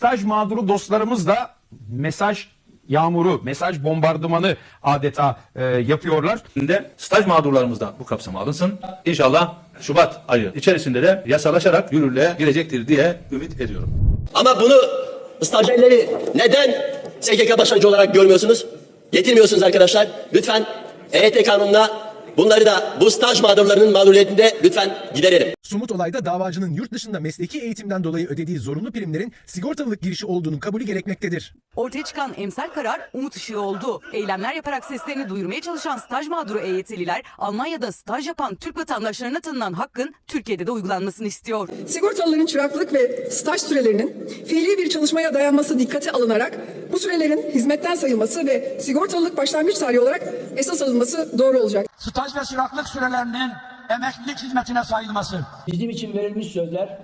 staj mağduru dostlarımız da mesaj yağmuru, mesaj bombardımanı adeta e, yapıyorlar. de staj mağdurlarımız da bu kapsama alınsın. İnşallah Şubat ayı içerisinde de yasalaşarak yürürlüğe girecektir diye ümit ediyorum. Ama bunu stajyerleri neden SGK başarıcı olarak görmüyorsunuz? Getirmiyorsunuz arkadaşlar. Lütfen EYT kanununa bunları da bu staj mağdurlarının mağduriyetinde lütfen giderelim. Somut olayda davacının yurt dışında mesleki eğitimden dolayı ödediği zorunlu primlerin sigortalılık girişi olduğunun kabulü gerekmektedir. Ortaya çıkan emsal karar umut ışığı oldu. Eylemler yaparak seslerini duyurmaya çalışan staj mağduru EYT'liler Almanya'da staj yapan Türk vatandaşlarına tanınan hakkın Türkiye'de de uygulanmasını istiyor. Sigortalıların çıraklık ve staj sürelerinin fiili bir çalışmaya dayanması dikkate alınarak sürelerin hizmetten sayılması ve sigortalılık başlangıç tarihi olarak esas alınması doğru olacak. staj ve çıraklık sürelerinin emeklilik hizmetine sayılması. Bizim için verilmiş sözler,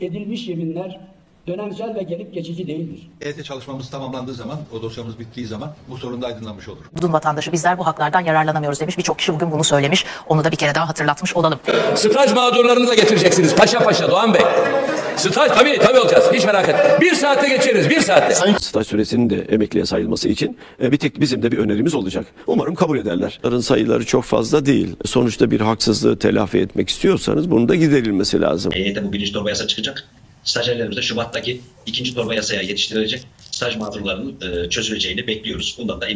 edilmiş yeminler dönemsel ve gelip geçici değildir. EYT çalışmamız tamamlandığı zaman, o dosyamız bittiği zaman bu sorun da aydınlanmış olur. Budun vatandaşı bizler bu haklardan yararlanamıyoruz demiş. Birçok kişi bugün bunu söylemiş. Onu da bir kere daha hatırlatmış olalım. Staj mağdurlarını da getireceksiniz paşa paşa Doğan Bey. Staj tabii tabii olacağız hiç merak etme. Bir saatte geçeriz bir saatte. Staj süresinin de emekliye sayılması için e, bir tek bizim de bir önerimiz olacak. Umarım kabul ederler. Onların sayıları çok fazla değil. Sonuçta bir haksızlığı telafi etmek istiyorsanız bunun da giderilmesi lazım. EYT bu birinci torba yasa çıkacak. Stajyerlerimiz de Şubat'taki ikinci torba yasaya yetiştirilecek staj mağdurlarının çözüleceğini bekliyoruz. Bundan da